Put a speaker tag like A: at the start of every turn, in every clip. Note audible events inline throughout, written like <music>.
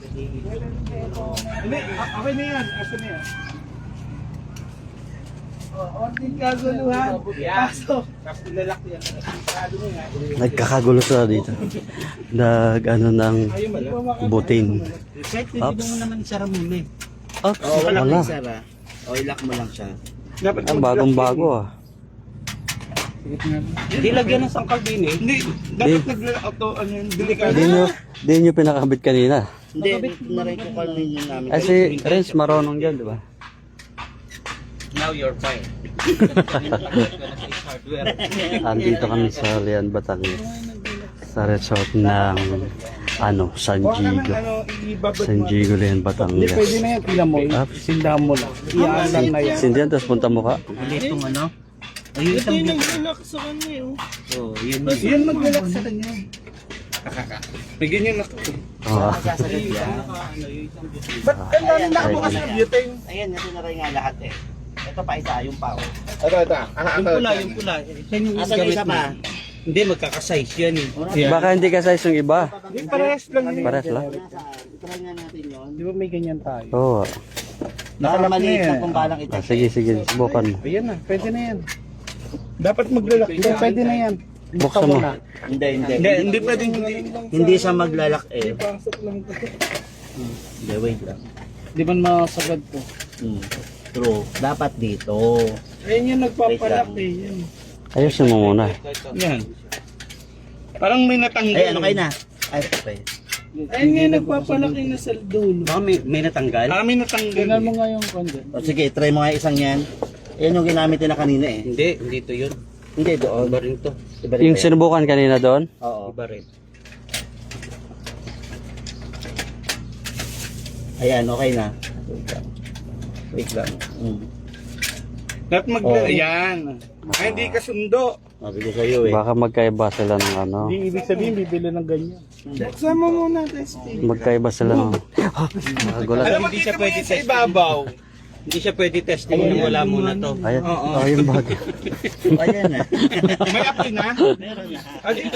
A: Hindi, okay na yan. Asa na yan? Oh, Ording kaguluhan. Pasok. Tapos ilalak yan.
B: Nagkakagulo sila dito. Nag ano ng buting.
C: Kahit
B: Ops.
C: mo naman isara muna eh.
B: Ops,
C: Oo, wala
B: wala.
C: isara. O, ilak mo lang siya.
A: Dapat
B: Ang bagong bago ah.
C: Hindi lagyan ng sangkal din eh.
A: Hindi, dapat naglalak to, ano yun, delikado.
B: Di nyo, di nyo pinakabit kanina.
C: Hindi, naray ko kanina namin.
B: Ay si Renz marunong dyan, di ba?
C: Now you're fine. <laughs>
B: Andito kami sa Lian, Batangas. Sa resort ng ano, San Diego.
A: ano,
B: San. Diego, Lian,
A: Hindi, pwede
B: Batangas.
A: na yan. Tila mo.
B: Ups.
A: Sindahan mo lang. Iyaan lang na yan.
B: Sindihan, tapos punta mo ka.
C: Hindi itong ano. Ayun
A: Ito
C: isang
A: yung nag-relax sa kanya, oh.
C: Oh, yun yun.
A: Yan mag-relax sa kanya. May ganyan na.
B: Oh,
C: Sasagat yan.
A: Ba't ang dami nakabukas na butane?
C: Ayan, ito na rin nga lahat eh. Ito pa isa, yung pao.
A: Ito, ito. Ah,
C: Yung pula, yung pula. Yan yung Asan yung gamit isa mo. pa?
D: Hindi, magkakasize yan eh.
B: baka hindi ka size yung iba.
A: Hindi, parehas lang yun.
B: Parehas lang.
C: Nasaan? Try nga natin yun.
A: Di ba may ganyan tayo?
B: Oo.
C: Baka
A: Nakalak na
C: maliit kung balang
B: Ah,
C: ito.
B: sige, sige, subukan mo.
A: Ayan na, pwede na yan. Dapat maglalak. Hindi, pwede na yan.
B: Buksan mo.
A: na.
C: Hindi, hindi.
D: Hindi, hindi pwedeng hindi.
C: Hindi siya maglalak eh.
A: Pasok lang to.
C: Hindi, wait lang.
A: Di ba masagad to?
C: Hmm. True. Dapat dito.
A: Ayan yung nagpapalak eh. Yan.
B: Ayusin mo muna.
A: yan. Parang may natanggal.
C: Ay, ano kayo na? Ay, okay.
A: Ayun nga yung nagpapalak yung nasa dulo.
D: Baka may, may natanggal.
A: Ah, may natanggal. Tingnan mo nga yung kondit.
C: O sige, try mo nga isang yan. Yan yung ginamit nila kanina eh.
D: Hindi, hindi to yun.
C: Hindi, doon.
D: Iba rin to.
C: Iba rin
B: Yung
C: yan?
B: sinubukan kanina doon?
C: Oo.
D: Iba rin.
C: Ayan, okay na. Wait lang. Wait lang. Mm.
A: Dapat maglalak.
C: Oo.
A: Yan. Ay, hindi ka sundo.
C: Sabi ko sa'yo eh.
B: Baka magkaiba sila ng ano.
A: Hindi ibig sabihin, bibili ng ganyan. Buksan mo muna, testing.
B: Magkaiba sila ng... Ah, Nagulat.
A: Alam mo,
D: Hindi
A: dito
D: siya
A: mo
D: pwede
A: sa ibabaw.
D: Hindi siya pwede testing nang wala muna to.
B: Ayan. Oh, yung bag. <laughs>
C: Ayan na.
A: May apoy na?
C: Meron na.
A: Ah, eh.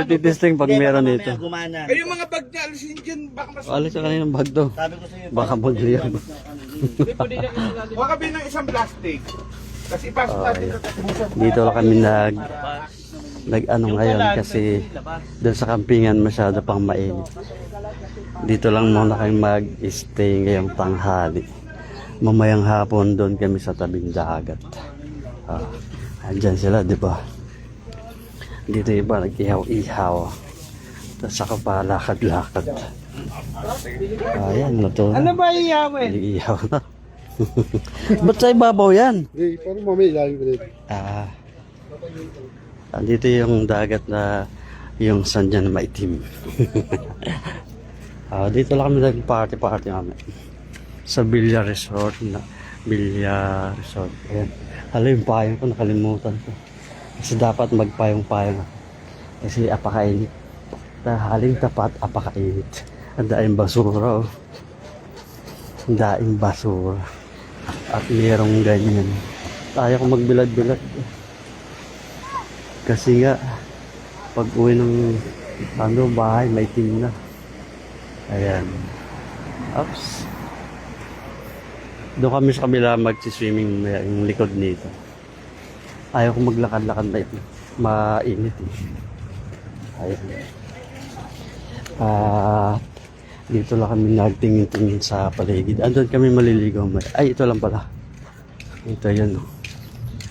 B: Ititesting pag
C: Hindi,
B: meron
C: baka
B: dito.
C: Gumana.
A: Ay, yung mga bag niya, alisin dyan. Baka mas...
B: Alis ka kanina ng bag to.
C: Sabi ko sa'yo.
B: Baka model yan.
A: Huwag ka ng isang plastic. Kasi ipasok natin sa
B: Dito lang kami nag... Nag ano ngayon kasi doon sa kampingan masyado pang mainit. Dito lang muna kami mag-stay ngayong tanghali. Mamayang hapon doon kami sa tabing dagat. Ah, andyan sila, di ba? Dito iba nag-ihaw-ihaw. Tapos saka pa lakad-lakad. Ayan na to.
A: Ano ba iyaw eh?
B: Nag-ihaw na. <laughs> Ba't sa ibabaw yan?
E: Eh, parang mamaya ilalim ko dito.
B: Ah. Andito yung dagat na yung sandyan na maitim. <laughs> ah, dito lang kami nag-party-party kami. Sa Villa Resort na Villa Resort. Ayan. Hala yung payong ko, nakalimutan ko. Kasi dapat magpayong-payong ako. Kasi apakainit. Haling tapat, apakainit. Ang daing basura. Oh. Ang daing basura. At mayroong ganyan. Ayaw ko magbilad-bilad. Kasi nga, pag uwi ng ano, bahay, may team na. Ayan. Ups. Doon kami sa kabila magsiswimming may- yung likod nito. Ayaw ko maglakad-lakad na yun. Mainit eh. Ayan. At dito lang kami nagtingin-tingin sa paligid. Andun kami maliligaw. Ay, ito lang pala. Ito yun. Oh.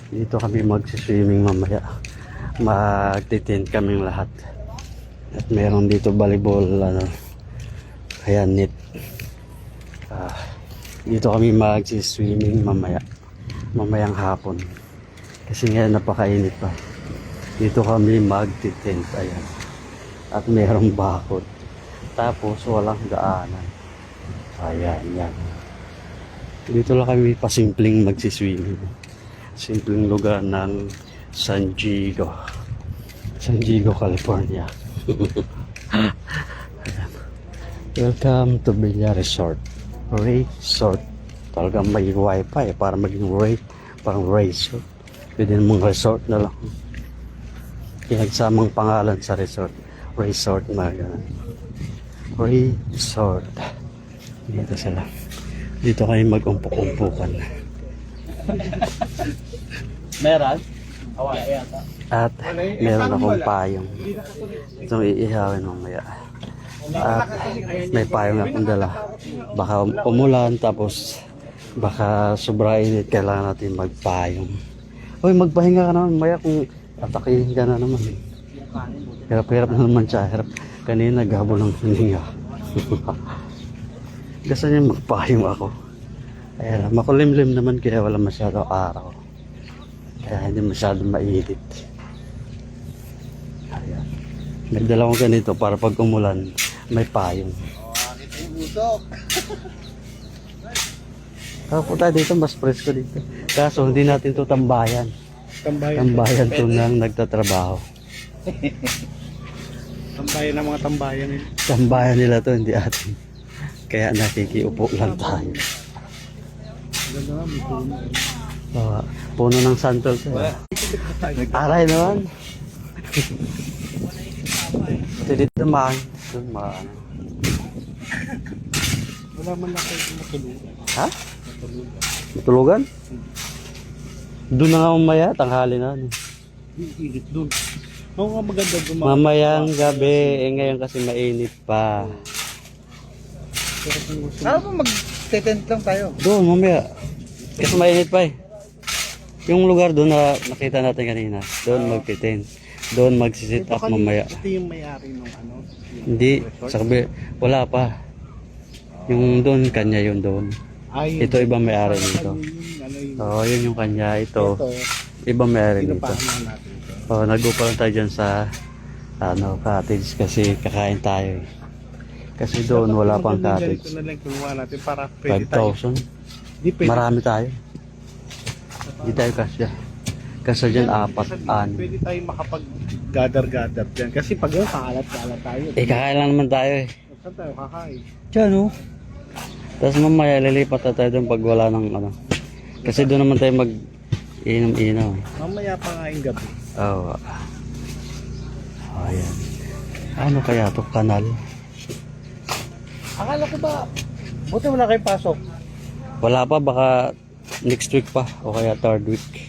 B: Dito kami magsiswimming mamaya. Magtitent kaming lahat. At meron dito volleyball, ano, kaya net. Ah, dito kami magsiswimming mamaya. Mamayang hapon. Kasi ngayon napakainit pa. Dito kami magtitent. Ayan. At merong bakod. Tapos walang daanan. Ayan, yan. Dito lang kami pasimpleng magsiswimming. Simpleng lugar ng San Diego. San Diego, California. <laughs> Welcome to Villa Resort. Resort. Talagang may wifi para maging rate. Parang resort. Pwede mong resort na lang. Pinagsamang pangalan sa resort. Resort na gano'n. Resort. Dito sila. Dito kayo mag-umpok-umpukan. <laughs>
D: Meron?
B: At meron akong payong. Itong iihawin mamaya. At may payong akong dala. Baka umulan tapos baka sobra init kailangan natin magpayong. Uy, magpahinga ka naman mamaya kung atakihin ka na naman. Hirap-hirap na naman siya. Hirap. Kanina gabol ng hininga. <laughs> Gusto niya magpayong ako. Ayan, makulimlim naman kaya wala masyado araw. Kaya hindi masyado mainit. Ayan. Nagdala ko ganito para pag umulan, may payong. Oh, punta dito, mas presko dito. Kaso hindi natin to tambayan.
E: Tambayan.
B: Tambayan to nang nagtatrabaho.
E: Tambayan ng mga tambayan nila.
B: Tambayan nila to, hindi atin. Kaya nakikiupo lang tayo.
E: May puno.
B: Ng santol to. Aray naman. Ito dito man. Doon man.
E: Wala man lang kayo matulungan.
B: Ha? Matulugan? Doon na nga mamaya, tanghali na. ano.
E: Init dun. Oo nga maganda mga-
B: Mamayang gabi, eh ngayon kasi mainit pa.
C: Saan mo mag-tent lang tayo?
B: Doon, mamaya. Kasi mainit pa eh. Yung lugar doon na nakita natin kanina, doon magtitin. Doon magsisit up
E: kanina,
B: mamaya.
E: Ito yung may-ari ng ano. yung
B: Hindi,
E: resort.
B: sa kabi, wala pa. Yung doon, kanya yun doon.
E: Ay,
B: Ito ibang may-ari nito.
E: ano yung,
B: Oo, yun yung kanya. Ito,
E: ito,
B: ibang may-ari nito.
E: natin ito.
B: Oo, nag-upa lang tayo dyan sa ano, cottage kasi kakain tayo eh. Kasi doon wala pang cottage.
E: Ganito na lang kinuha natin para pwede tayo.
B: 5,000.
E: Di pwede.
B: Marami tayo. Hindi tayo kasya. Kasi dyan apat, an.
E: Pwede tayo makapag-gather-gather dyan. Kasi pag yun, kakalat-kalat tayo.
B: Eh, kakain lang naman tayo eh.
E: Saan tayo kakain?
B: Diyan oh. Tapos mamaya lilipat na tayo doon pag wala ng ano. Kasi doon naman tayo mag inom-inom. eh.
E: Mamaya pa nga yung gabi.
B: Oo. Oh, ayan. Ano kaya to kanal?
E: Akala ko ba, buti wala kayong pasok.
B: Wala pa, baka next week pa o kaya third week.